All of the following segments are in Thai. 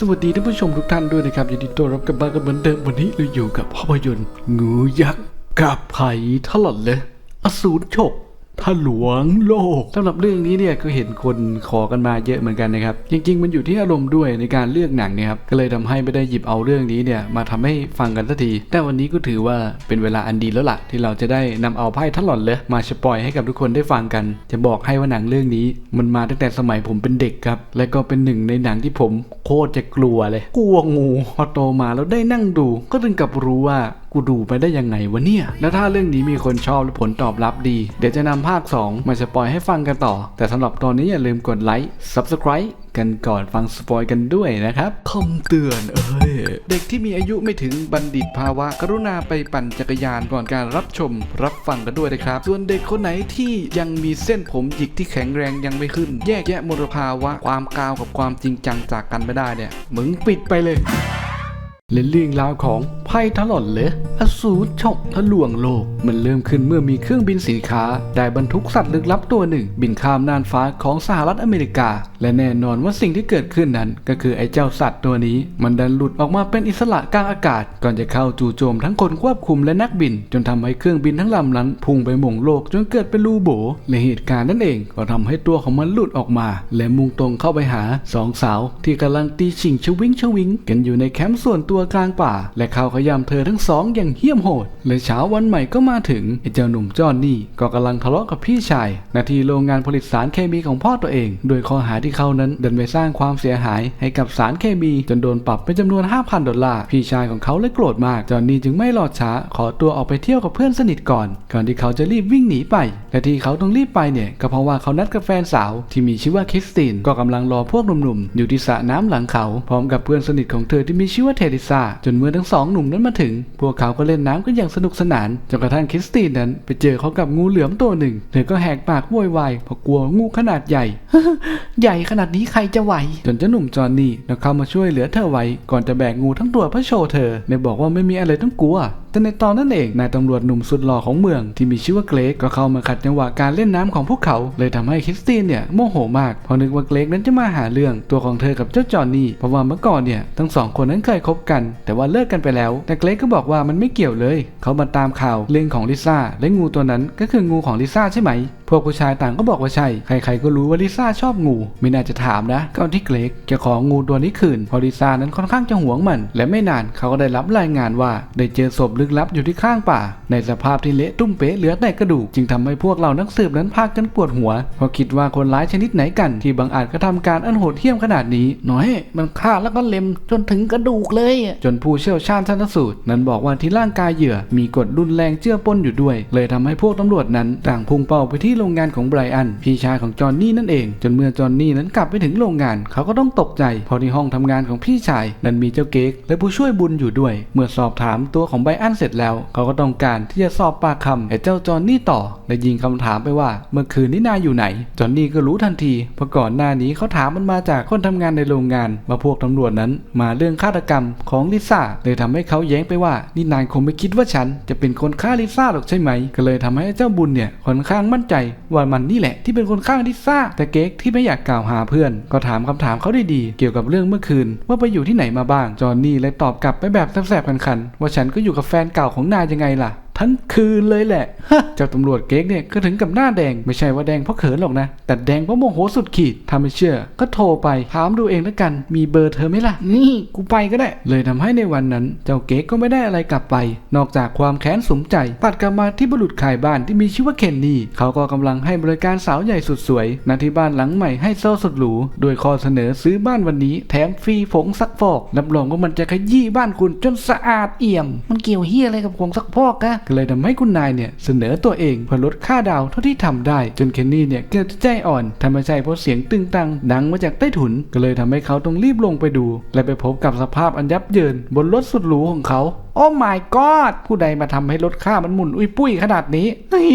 สวัสดีท่านผู้ชมทุกท่านด้วยนะครับยินดีต้อนรับกลับมากันเหมือนเดิมวันนี้เราอยู่กับภาพยนตร์งูยักษ์กับไผ่ทะลอนเลยอสูรฉก ทะลวงโลกสำหรับเรื่องนี้เนี่ยก็เห็นคนขอกันมาเยอะเหมือนกันนะครับ จริง ๆ มันอยู่ที่อารมณ์ด้วยในการเลือกหนังเนี่ยครับก็เลยทำให้ไม่ได้หยิบเอาเรื่องนี้เนี่ยมาทำให้ฟังกันสักที แต่วันนี้ก็ถือว่าเป็นเวลาอันดีแล้วล่ะ ที่เราจะได้นำเอาไพ่ทะลอนเลยมาสปอยให้กับทุกคนได้ฟังกัน จะบอกให้ว่าหนังเรื่องนี้ มันมาตั้งแต่สมัยผมเป็นเด็กครับ และก็เป็นหนึ่งในหนังที่ผมโคตรจะกลัวเลย กลัวงูพอโตมาแล้วได้นั่งดู ก็ถึงกับรู้ว่ากูดูไปได้ยังไงวะเนี่ย แล้วถ้าเรื่องนี้มีคนชอบและผลตอบรับดี เดี๋ยวจะนำภาค 2 มาสปอยให้ฟังกันต่อ แต่สำหรับตอนนี้อย่าลืมกดไลค์ Subscribe กันก่อนฟังสปอยกันด้วยนะครับคำเตือนเอ้ย เด็กที่มีอายุไม่ถึงบัณฑิตภาวะ กรุณาไปปั่นจักรยานก่อนการรับชม รับฟังกันด้วยนะครับ ส่วนเด็กคนไหนที่ยังมีเส้นผมหยิกที่แข็งแรงยังไม่ขึ้น แยกแยะมลภาวะความกาวกับความจริงจังจากกันไม่ได้เนี่ยมึงปิดไปเลย และเรื่องราวของไพ่ทลอนเลยอสูรฉกทะลวงโลก มันเริ่มขึ้นเมื่อมีเครื่องบินสินค้า ได้บรรทุกสัตว์ลึกลับตัวหนึ่ง บินข้ามน่านฟ้าของสหรัฐอเมริกา และแน่นอนว่าสิ่งที่เกิดขึ้นนั้น ก็คือไอ้เจ้าสัตว์ตัวนี้ มันดันหลุดออกมาเป็นอิสระกลางอากาศ ก่อนจะเข้าจู่โจมทั้งคนควบคุมและนักบิน จนทำให้เครื่องบินทั้งลำนั้นพุ่งไปหม่งโลกจนเกิดเป็นรูโบและเหตุการณ์นั้นเองก็ทำให้ตัวของมันหลุดออกมา และมุ่งตรงเข้าไปหาสองสาว ที่กำลังตีชิงชวิงชวิงกันอยู่ในแคมป์ส่วนตัวกลางป่า และเขาขยำเธอทั้งสองอย่างเหี้ยมโหด และเช้าวันใหม่ก็มาถึงไอ้เจ้าหนุ่มจอนนี่ก็กำลังทะเลาะกับพี่ชายนาทีโรงงานผลิตสารเคมีของพ่อตัวเอง โดยข้อหาที่เขานั้นเดินไปสร้างความเสียหายให้กับสารเคมี จนโดนปรับเป็นจำนวน 5,000 ดอลลาร์ พี่ชายของเขาเลยโกรธมาก จอนนี่จึงไม่รอช้า ขอตัวออกไปเที่ยวกับเพื่อนสนิทก่อน ก่อนที่เขาจะรีบวิ่งหนีไป และที่เขาต้องรีบไปเนี่ยก็เพราะว่าเขานัดกับแฟนสาว ที่มีชื่อว่าคริสติน ก็กำลังรอพวกหนุ่มๆ อยู่ที่สระน้ำหลังเขา พร้อมกับเพื่อนสนิทของเธอที่มีชื่อว่าเทดิซาจนเมื่อทั้งสองหนุ่มนั้นมาถึง พวกเขาก็เล่นน้ำกันอย่างสนุกสนานจนกระทั่งคริสตินนั้นไปเจอเขากับงูเหลือมตัวหนึ่ง เธอก็แหกปากโวยวายเพราะกลัวงูขนาดใหญ่ ใหญ่ขนาดนี้ใครจะไหว จนเจ้าหนุ่มจอนนี่เข้ามาช่วยเหลือเธอไว้ ก่อนจะแบกงูทั้งตัวเพื่อโชว์เธอในบอกว่าไม่มีอะไรต้องกลัวแต่ในตอนนั้นเองนายตำรวจหนุ่มสุดหล่อของเมืองที่มีชื่อว่าเกรกก็เข้ามาขัดจังหวะการเล่นน้ำของพวกเขา เลยทำให้คริสตินเนี่ยโมโหมากเพราะนึกว่าเกรกนั้นจะมาหาเรื่องตัวของเธอกับเจ้าจอนนี่เพราะว่าเมื่อก่อนเนี่ยทั้งสองคนนั้นเคยคบกัน แต่ว่าเลิกกันไปแล้ว แต่เกรกก็บอกว่ามันไม่เกี่ยวเลย เขามาตามข่าวเรื่องของลิซ่าและงูตัวนั้นก็คืองูของลิซ่าใช่ไหมพวกผู้ชายต่างก็บอกว่าใช่ ใครๆก็รู้ว่าลิซ่าชอบงู ไม่น่าจะถามนะก่อนที่เกรกจะของูตัวนี้คืนพราะลิซ่านั้นค่อนข้างจะหวงมัน และไม่นานเขาก็ได้รับรายงานว่า ได้เจอศพลึกลับอยู่ที่ข้างป่า ในสภาพที่เละตุ้มเป๊ะเหลือแต่กระดูกจึงทำให้พวกเรานักสืบนั้นพากันปวดหัวเพราะคิดว่าคนร้ายชนิดไหนกันที่บังอาจกระทำการอันโหดเหี้ยมขนาดนี้น้อยมันฆ่าแล้วก็เล็มจนถึงกระดูกเลย จนผู้เชี่ยวชาญชันสูตร นั้นบอกว่าที่ร่างกายเหยื่อมีกรดรุนแรงเจือปนอยู่ด้วย เลยทำให้พวกตำรวจนั้นต่างพุ่งเป้าไปที่โรงงานของไบรอันพี่ชายของจอห์นนี่นั่นเอง จนเมื่อจอห์นนี่นั้นกลับไปถึงโรงงาน เขาก็ต้องตกใจเพราะในห้องทำงานของพี่ชายนั้นมีเจ้าเก๊กและผู้ช่วยบุญอยู่ด้วย เมื่อสอบถามตัวของไบรอันเสร็จแล้ว เขาก็ต้องการที่จะสอบปากคำไอ้เจ้าจอห์นนี่ต่อและยิงคำถามไปว่า เมื่อคืนนี้นายอยู่ไหน จอห์นนี่ก็รู้ทันทีเพราะก่อนหน้านี้เขาถามมันมาจากคนทำงานในโรงงานว่าพวกตำรวจนั้น มาเรื่องฆาตกรรมของลิซ่าเลยทำให้เขาแย้งไปว่านี่นายคงไม่คิดว่าฉัน จะเป็นคนฆ่าลิซ่าหรอกใช่ไหม ก็เลยทำให้เจ้าบุญเนี่ยค่อนข้างมั่นใจว่ามันนี่แหละที่เป็นคนฆ่าลิซ่า แต่เก๊กที่ไม่อยากกล่าวหาเพื่อน ก็ถามคำถามเขาดีๆ เกี่ยวกับเรื่องเมื่อคืน ว่าไปอยู่ที่ไหนมาบ้าง จอห์นนี่เลยตอบกลับไปแบบแสบๆคันๆว่าฉันก็อยู่กับแฟนเก่าของนายยังไงล่ะ ทั้งคืนเลยแหละเจ้าตำรวจเก๊กเนี่ยก็ถึงกับหน้าแดงไม่ใช่ว่าแดงเพราะเขินหรอกนะ แต่แดงเพราะโมโหสุดขีดถ้าไม่เชื่อ ก็โทรไปถามดูเองแล้วกัน มีเบอร์เธอไหมล่ะ นี่กูไปก็ได้ เลยทำให้ในวันนั้น เจ้าเก๊กก็ไม่ได้อะไรกลับไป นอกจากความแค้นสมใจ ตัดกลับมาที่บุรุษขายบ้านที่มีชื่อว่าเคนนี่เขาก็กำลังให้บริการสาวใหญ่สุดสวยณที่บ้านหลังใหม่ให้โซ่สุดหรูโดยข้อเสนอซื้อบ้านวันนี้ แถมฟรีผงซักฟอกรับรองว่ามันจะขยี้บ้านคุณจนสะอาดเอี่ยม มันเกี่ยวเฮียอะไรกับผงซักฟอกอะก็เลยทำให้คุณนายเนี่ยเสนอตัวเองเพื่อลดค่าดาวเท่าที่ทำได้ จนเคนนี่เนี่ยเกิดใจอ่อนทำไม่ใช่เพราะเสียงตึงตังดังมาจากใต้ถุน ก็เลยทำให้เขาต้องรีบลงไปดู และไปพบกับสภาพอันยับเยินบนรถสุดหรูของเขา โอ้ my god ผู้ใดมาทำให้รถข้ามันหมุนอุ้ยปุ้ยขนาดนี้เฮ้ย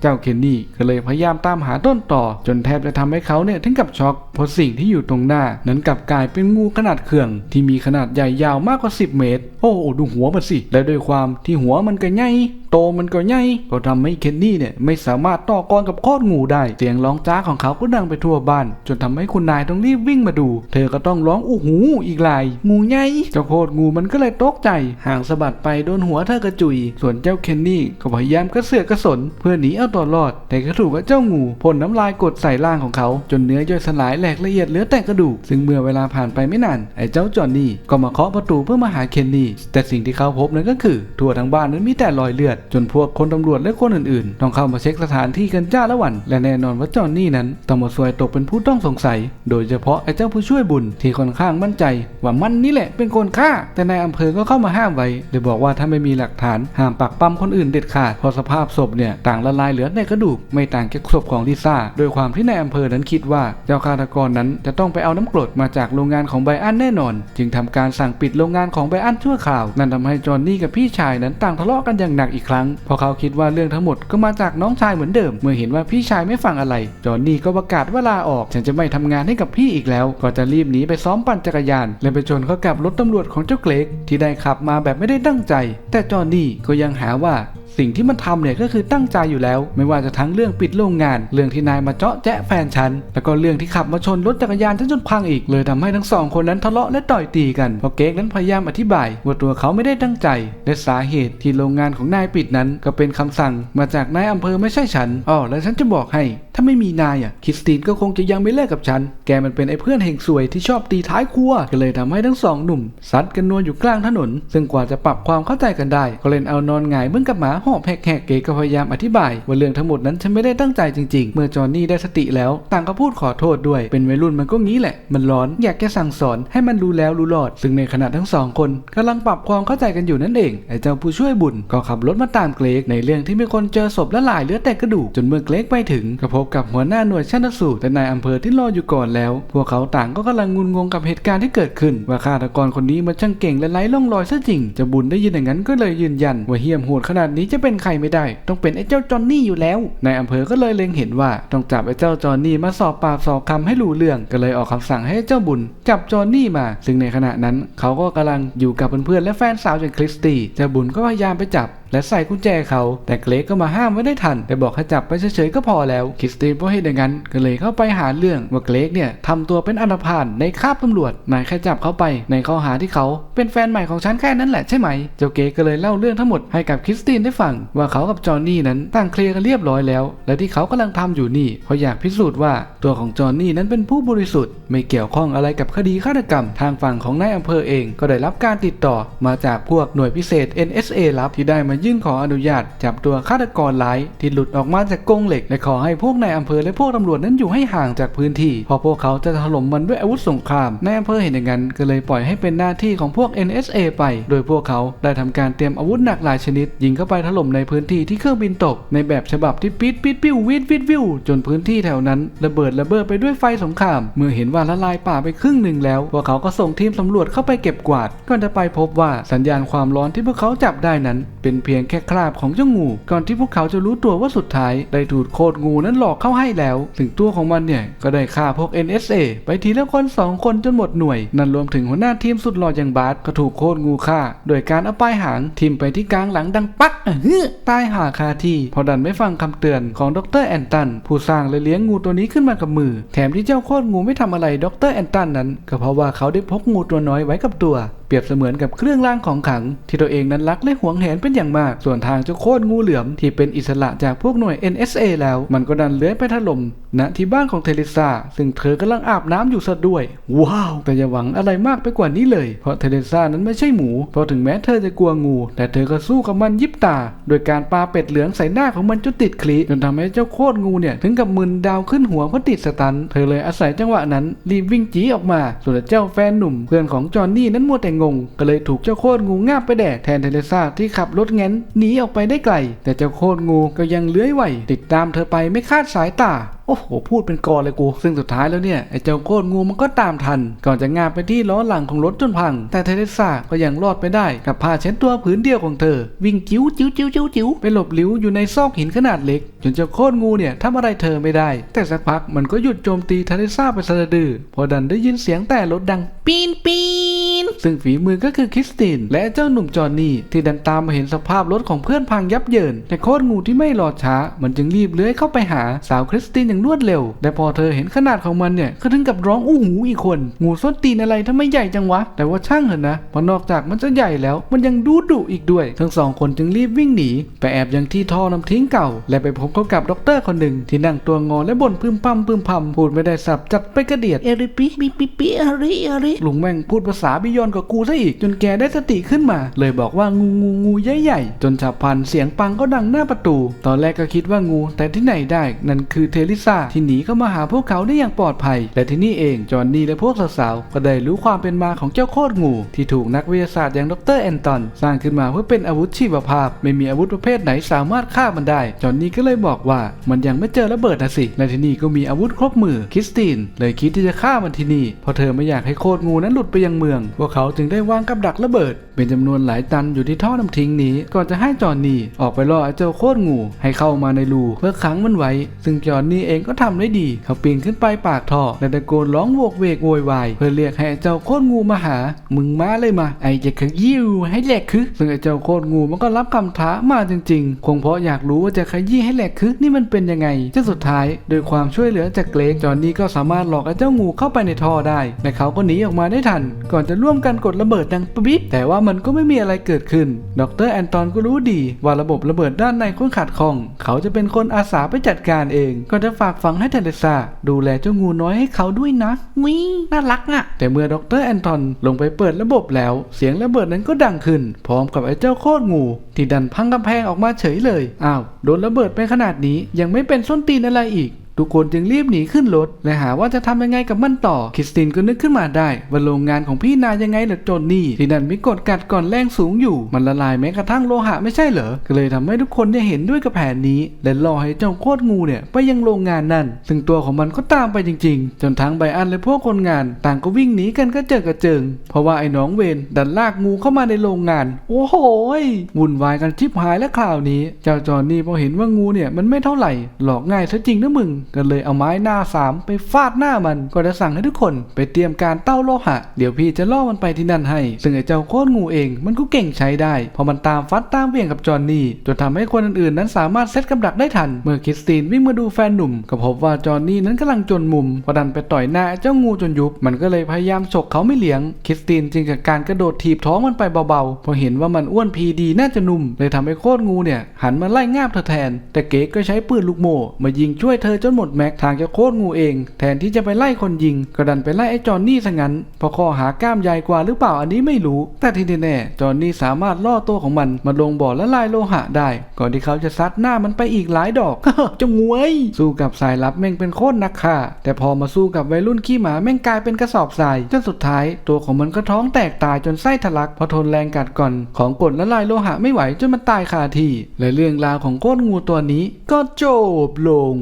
เจ้าเคนนี่ก็เลยพยายามตามหาต้นต่อ จนแทบจะทำให้เขาเนี่ยถึงกับช็อกเพราะสิ่งที่อยู่ตรงหน้า นั้นกลับกลายเป็นงูขนาดเขื่อง ที่มีขนาดใหญ่ยาวมากกว่า 10 เมตร โอ้ดูหัวมันสิ และด้วยความที่หัวมันก็ใหญ่ โตมันก็ใหญ่ก็ทำให้เคนนี่เนี่ยไม่สามารถต่อกรกับโคตรงูได้ เสียงร้องจ้าของเขาก็ดังไปทั่วบ้าน จนทำให้คุณนายต้องรีบวิ่งมาดู เธอก็ต้องร้องอู้หูอีกหลายงูใหญ่เจ้าโคตรงูมันก็เลยตกใจ ห่างสะบัดไปโดนหัวเธอกระจุย ส่วนเจ้าเคนนี่ก็พยายามกระเสือกกระสน เพื่อหนีเอาตัวรอด แต่ก็ถูกเจ้างูพ่นน้ำลายกดใส่ร่างของเขา จนเนื้อย่อยสลายแหลกละเอียดเหลือแต่กระดูกซึ่งเมื่อเวลาผ่านไปไม่นานไอ้เจ้าจอนนี่ก็มาเคาะประตูเพื่อมาหาเคนนี่แต่สิ่งที่เขาพบนั้นก็คือ ทั่วทั้งบ้านนั้นมีแต่รอยเลือดจนพวกคนตำรวจและคนอื่นๆ ต้องเข้ามาเช็คสถานที่กันจ้าละวัน และแน่นอนว่าจอนนี่นั้นต้องมาซวยตกเป็นผู้ต้องสงสัย โดยเฉพาะไอ้เจ้าผู้ช่วยบุญที่ค่อนข้างมั่นใจ ว่ามันนี่แหละเป็นคนฆ่า แต่นายอำเภอก็เข้ามาห้ามไว้โดยบอกว่าถ้าไม่มีหลักฐานห้ามปักปั๊มคนอื่นเด็ดขาดเพราะสภาพศพเนี่ยต่างละลายเหลือในกระดูกไม่ต่างจากศพของลิซ่าโดยความที่นายอำเภอนั้นคิดว่าเจ้าฆาตกรนั้นจะต้องไปเอาน้ำกรดมาจากโรงงานของไบอันแน่นอน จึงทำการสั่งปิดโรงงานของไบอันชั่วคราว นั่นทำให้จอห์นนี่กับพี่ชายนั้นต่างทะเลาะกันอย่างหนักอีกครั้งเพราะเขาคิดว่าเรื่องทั้งหมดก็มาจากน้องชายเหมือนเดิม เมื่อเห็นว่าพี่ชายไม่ฟังอะไร จอหนนี่ก็ประกาศว่าลาออก ฉันจะไม่ทำงานให้กับพี่อีกแล้ว ก็จะรีบหนีไปซ้อมปั่นจักรยาน และไปชนเข้ากับรถตำรวจของเจ้าเกรกที่ได้ขับมาแบบไม่ได้ตั้งใจ แต่จอห์นนี่ก็ยังหาว่า สิ่งที่มันทำเนี่ยก็คือตั้งใจอยู่แล้ว ไม่ว่าจะทั้งเรื่องปิดโรงงาน เรื่องที่นายมาเจาะแจ๊ะแฟนฉัน แล้วก็เรื่องที่ขับมาชนรถจักรยานฉันจนพังอีก เลยทำให้ทั้งสองคนนั้นทะเลาะและต่อยตีกันเพราะเก๊กนั้นพยายามอธิบาย ว่าตัวเขาไม่ได้ตั้งใจ และสาเหตุที่โรงงานของนายปิดนั้น ก็เป็นคำสั่งมาจากนายอำเภอไม่ใช่ฉันอ๋อแล้วฉันจะบอกให้ ถ้าไม่มีนายอะคริสตินก็คงจะยังไม่เลิกกับฉัน แกมันเป็นไอ้เพื่อนเฮงซวยที่ชอบตีท้ายครัวก็เลยทำให้ทั้งสองหนุ่มซัดกันนัวอยู่กลางถนน ซึ่งกว่าจะปรับความเข้าใจกันได้ ก็เล่นเอานอนหงายเหมือนกับหมาหอบแหกๆเก๋ก็พยายามอธิบาย ว่าเรื่องทั้งหมดนั้นฉันไม่ได้ตั้งใจจริง ๆ เมื่อจอห์นนี่ได้สติแล้ว ต่างก็พูดขอโทษด้วย เป็นวัยรุ่นมันก็งี้แหละ มันร้อนอยากแค่สั่งสอนให้มันรู้แล้วรู้รอด ซึ่งในขณะทั้งสองคนกำลังปรับความเข้าใจกันอยู่นั่นเองไอ้เจ้าผู้ช่วยบุญก็ขับรถมาตามเกรกในเรื่องที่มีคนเจอศพละลายเหลือแต่กระดูกจนเมื่อเกรกไปถึงก็พบกับหัวหน้าหน่วยชันสูตรและนายอำเภอที่รออยู่ก่อนแล้ว พวกเขาต่างก็กำลังงุนงงกับเหตุการณ์ที่เกิดขึ้น ว่าฆาตกรคนนี้มันช่างเก่งและไร้ร่องรอยซะจริงเจะบุญได้ยินอย่างนั้นก็เลยยืนยัน ว่าเฮี้ยมโหดขนาดนี้จะเป็นใครไม่ได้ ต้องเป็นไอ้เจ้าจอนนี่อยู่แล้ว นายอำเภอก็เลยเล็งเห็นว่าต้องจับไอ้เจ้าจอนนี่มาสอบปากสอบคำให้รู้เรื่อง ก็เลยออกคำสั่งให้เจ้าบุญ จับจอนนี่มา ซึ่งในขณะนั้นเขาก็กำลังอยู่กับเพื่อนๆและแฟนสาวอย่างคริสตี้เจ้าบุญก็พยายามไปจับและใส่กุญแจเขา แต่เกรกก็มาห้ามไว้ได้ทัน แต่บอกให้จับไปเฉยๆก็พอแล้วคริสตินเพราะเหตุอย่างนั้น ก็เลยเข้าไปหาเรื่องว่าเกรกเนี่ยทำตัวเป็นอันธพาลในคาบตำรวจนายแค่จับเขาไปในข้อหาที่เขาเป็นแฟนใหม่ของฉันแค่นั้นแหละใช่ไหม เจ้าเกรกก็เลยเล่าเรื่องทั้งหมดให้กับคริสตินได้ฟังว่าเขากับจอห์นนี่นั้นต่างเคลียร์กันเรียบร้อยแล้ว และที่เขากำลังทำอยู่นี่เพราะอยากพิสูจน์ว่าตัวของจอห์นนี่นั้นเป็นผู้บริสุทธิ์ไม่เกี่ยวข้องอะไรกับคดีฆาตกรรม ทางฝั่งของนายอำเภอเองก็ได้รับการติดต่อมาจากพวกหน่วยพิเศษ NSA ลับที่ได้มายื่นขออนุญาต จับตัวฆาตกรร้ายที่หลุดออกมาจากกรงเหล็กและขอให้พวกนายอำเภอและพวกตำรวจนั้นอยู่ให้ห่างจากพื้นที่เพราะพวกเขาจะถล่มมันด้วยอาวุธสงครามนายอำเภอเห็นอย่างนั้นก็เลยปล่อยให้เป็นหน้าที่ของพวก NSA ไป โดยพวกเขาได้ทำการเตรียมอาวุธหนักหลายชนิด ยิงเข้าไปถล่มในพื้นที่ที่เครื่องบินตก ในแบบฉบับที่ปิดปิดปิ้ววิดวิดวิวจนพื้นที่แถวนั้นระเบิดระเบ้อไปด้วยไฟสงคราม เมื่อเห็นว่าละลายป่าไปครึ่งหนึ่งแล้ว พวกเขาก็ส่งทีมสำรวจเข้าไปเก็บกวาดก่อนจะไปพบว่าสัญญาณความร้อนที่พวกเขาจับได้นั้น เป็นเพียงแค่คราบของเจ้างู ก่อนที่พวกเขาจะรู้ตัวว่าสุดท้ายได้ถูกโคตรงูนั้นหลอกเข้าให้แล้ว ถึงตัวของมันเนี่ย ก็ได้ฆ่าพวก NSA ไปทีละคนสองคนจนหมดหน่วย นั่นรวมถึงหัวหน้าทีมสุดหล่ออย่างบาสก็ถูกโคตรงูฆ่า โดยการเอาป้ายหางทิ่มไปที่กลางหลังดังปักอะฮึตายหาคาที่พอดันไม่ฟังคำเตือนของดรแอนตันผู้สร้างและเลี้ยงงูตัวนี้ขึ้นมากับมือ แถมที่เจ้าโคตรงูไม่ทำอะไรดรแอนตันนั้น ก็เพราะว่าเขาได้พกงูตัวน้อยไว้กับตัว เปรียบเสมือนกับเครื่องรางของขัง ที่ตัวเองนั้นรักและหวงแหนเป็นอย่างมาก ส่วนทางเจ้าโคตรงูเหลือมที่เป็นอิสระจากพวกหน่วย NSA แล้ว มันก็ดันเลื้อยไปถล่มณที่บ้านของเทเลซาซึ่งเธอกำลังอาบน้ำอยู่ซะด้วย ว้าว แต่อย่าหวังอะไรมากไปกว่านี้เลย เพราะเทเลซานั้นไม่ใช่หมู เพราะถึงแม้เธอจะกลัวงู แต่เธอก็สู้กับมันยิบตา โดยการปาเป็ดเหลืองใส่หน้าของมันจนติดคลีจนทำให้เจ้าโคตรงูเนี่ยถึงกับมึนดาวขึ้นหัวเพราะติดสตัน เธอเลยอาศัยจังหวะนั้นรีบวิ่งจีออกมา ส่วนเจ้าแฟนหนุ่มเพื่อนของจอห์นนี่นั้นมัวแต่งง ก็เลยถูกเจ้าโคตรงูงาบไปแดกแทนเทเลซาที่ขับรถแง้นหนีออกไปได้ไกล แต่เจ้าโคตรงูก็ยังเลื้อยไหวติดตามเธอไปไม่คาดสายตาโอ้โห พูดเป็นกอเลยกู ซึ่งสุดท้ายแล้วเนี่ย ไอ้เจ้าโคตรงูมันก็ตามทัน ก่อนจะงาบไปที่ล้อหลังของรถจนพัง แต่เทเรซาก็ยังรอดไปได้ กับผ้าเช็ดตัวผืนเดียวของเธอ วิ่งจิ้วจิ้วจิ้วจิ้วจิ้วไปหลบลิ้วอยู่ในซอกหินขนาดเล็ก จนเจ้าโคตรงูเนี่ยทำอะไรเธอไม่ได้ แต่สักพักมันก็หยุดโจมตีเทเรซาไปสะดือ พอดันได้ยินเสียงแต่รถดังปีนปีน ซึ่งฝีมือก็คือคริสติน และเจ้าหนุ่มจอห์นนี่ที่ดันตามมาเห็นสภาพรถของเพื่อนพังยับเยิน แต่โคตรงูที่ไม่รอช้า มันจึงรีบเลื้อยเข้าไปหาสาวคริสตินอย่างรวดเร็ว แต่พอเธอเห็นขนาดของมันเนี่ยก็ถึงกับร้องอู้หูอีกคน งูส้นตีนอะไรทำไมใหญ่จังวะ แต่ว่าช่างเถอะนะเพราะนอกจากมันจะใหญ่แล้ว มันยังดูดุอีกด้วย ทั้งสองคนจึงรีบวิ่งหนีไปแอบยังที่ท่อน้ำทิ้งเก่า และไปพบเขากับด็อกเตอร์คนหนึ่งที่นั่งตัวงอและบ่นพึมพำพึมพำพูดไม่ได้สับจัดไปกระเดียดเอริปิปิปิปิอาริอาริลุงแม่งพูดภาษาบิยอนกับกูซะอีก จนแกได้สติขึ้นมา เลยบอกว่างูงูงูใหญ่ๆจนฉับพลันเสียงปังก็ดังหน้าประตู ตอนแรกก็คิดว่างู แต่ที่ไหนได้ นั่นคือเทลิซาที่หนีเข้ามาหาพวกเขาได้อย่างปลอดภัย และที่นี่เองจอห์นนี่และพวกสาวๆก็ได้รู้ความเป็นมาของเจ้าโคตรงู ที่ถูกนักวิทยาศาสตร์อย่างดรแอนตอนสร้างขึ้นมาเพื่อเป็นอาวุธชีวภาพ ไม่มีอาวุธประเภทไหนสามารถฆ่ามันได้ จอห์นนี่ก็เลยบอกว่ามันยังไม่เจอระเบิดนะสิและที่นี่ก็มีอาวุธครบมือคริสตินเลยคิดที่จะฆ่ามันที่นี่เพราะเธอไม่อยากให้โคตรงูนั้นหลุดไปยังเมืองพวกเขาจึงได้วางกับดักระเบิด เป็นจำนวนหลายตันอยู่ที่ท่อน้ำทิ้งนี้ ก่อนจะให้จอห์นนี่ออกไปล่อไอ้เจ้าโคตรงูให้เข้ามาในรูเพื่อขังมันไว้ ซึ่งจอห์นนี่เองก็ทำได้ดี เขาปีนขึ้นไปปากท่อและตะโกนร้องโวกเวกโวยวายเพื่อเรียกให้เจ้าโคตรงูมาหา มึงมาเลยมา ไอ้จะขยี้ให้แหลกคือซึ่งไอ้เจ้าโคตรงูมันก็รับคำท้ามาจริง ๆ คงเพราะอยากรู้ว่าจะขยี้ให้แหลกคือนี่มันเป็นยังไงจนสุดท้ายโดยความช่วยเหลือจากเกรกจอห์นนี่ก็สามารถหลอกไอ้เจ้างูเข้าไปในท่อได้และเขาก็หนีออกมาได้ทัน ก่อนจะร่วมกันกดระเบิดดังปิ๊บแต่ว่ามันก็ไม่มีอะไรเกิดขึ้น ดรแอนตอนก็รู้ดี ว่าระบบระเบิดด้านในค่อนขัดข้อง เขาจะเป็นคนอาสาไปจัดการเอง ก็จะฝากฝังให้เทเรซาดูแลเจ้างูน้อยให้เขาด้วยนะวิน่ารักอะ แต่เมื่อดรแอนทอนลงไปเปิดระบบแล้ว เสียงระเบิดนั้นก็ดังขึ้น พร้อมกับไอ้เจ้าโคตรงู ที่ดันพังกำแพงออกมาเฉยเลย อ้าว โดนระเบิดไปขนาดนี้ยังไม่เป็นส้นตีนอะไรอีก ทุกคนจึงรีบหนีขึ้นรถ และหาว่าจะทำยังไงกับมันต่อ คริสตินก็นึกขึ้นมาได้ว่าโรงงานของพี่นายยังไงล่ะโจนนี่ ที่นั่นมีกฎกัดก่อนแรงสูงอยู่ มันละลายแม้กระทั่งโลหะไม่ใช่เหรอ ก็เลยทำให้ทุกคนเนี่ยเห็นด้วยกับแผนนี้ และรอให้เจ้าโคตรงูเนี่ยไปยังโรงงานนั่น ซึ่งตัวของมันก็ตามไปจริง ๆ จนทั้งไบอันและพวกคนงาน ต่างก็วิ่งหนีกันก็เจอกระเจิง เพราะว่าไอ้น้องเวนดันลากงูเข้ามาในโรงงาน โอ้โหยวุ่นวายกันชิบหายและคราวนี้ เจ้าจอนนี่พอเห็นว่างูเนี่ยมันไม่เท่าไหร่ หลอกง่ายซะจริงนะมึงก็เลยเอาไม้หน้าสามไปฟาดหน้ามันก็จะสั่งให้ทุกคนไปเตรียมการเต้าโลหะ เดี๋ยวพี่จะล่อมันไปที่นั่นให้ ซึ่งไอ้เจ้าโคตรงูเองมันก็เก่งใช้ได้เพราะมันตามฟัดตามเวี่ยงกับจอนนี่จนทำให้คนอื่นๆ นั้นสามารถเซตกับดักได้ทัน เมื่อคริสตินวิ่งมาดูแฟนหนุ่มก็พบว่าจอนนี่นั้นกำลังจนมุมพอดันไปต่อยหน้าเจ้างูจนยุบ มันก็เลยพยายามฉกเขาไม่เลี้ยงคริสตินจึงจัดการกระโดดถีบท้องมันไปเบาๆพอเห็นว่ามันอ้วนพีดีน่าจะนุ่มเลยทำให้โคตรงูเนี่ยหันมาไล่งาบเธอแทน แต่เก๋ก็ใช้ปืนลูกโม่มายิงช่วยเธอจนหมดแม็กทางจ้าโคตรงูเอง แทนที่จะไปไล่คนยิงก็ดันไปไล่ไอ้จอนนี่ซะงั้นเพราะข้อหากล้ามใหญ่กว่าหรือเปล่าอันนี้ไม่รู้ แต่ที่แน่ๆจอนนี่สามารถล่อตัวของมันมาลงบ่อละลายโลหะได้ ก่อนที่เขาจะซัดหน้ามันไปอีกหลายดอกเจ้างวยสู้กับสายลับแม่งเป็นโคตรนักฆ่า แต่พอมาสู้กับวัยรุ่นขี้หมาแม่งกลายเป็นกระสอบทรายจนสุดท้าย ตัวของมันก็ท้องแตกตายจนไส้ทะลักพราะทนแรงกัดก่อน ของกดละลายโลหะไม่ไหวจนมันตายคาที่และเรื่องราวของโคตรงูตัวนี้ก็จบลง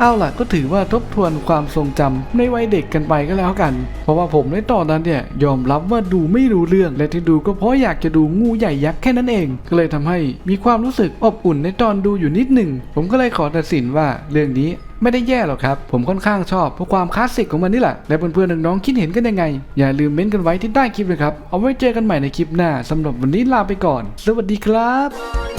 เอาล่ะก็ถือว่าทบทวนความทรงจำในวัยเด็กกันไปก็แล้วกัน เพราะว่าผมในตอนนั้นเนี่ยยอมรับว่าดูไม่รู้เรื่องและที่ดูก็เพราะอยากจะดูงูใหญ่ยักษ์แค่นั้นเอง ก็เลยทำให้มีความรู้สึกอบอุ่นในตอนดูอยู่นิดหนึ่ง ผมก็เลยขอตัดสินว่าเรื่องนี้ไม่ได้แย่หรอกครับ ผมค่อนข้างชอบเพราะความคลาสสิกของมันนี่แหละ และเพื่อนๆน้องๆคิดเห็นกันยังไง อย่าลืมเม้นต์กันไว้ที่ใต้คลิปเลยครับ เอาไว้เจอกันใหม่ในคลิปหน้าสำหรับวันนี้ลาไปก่อน สวัสดีครับ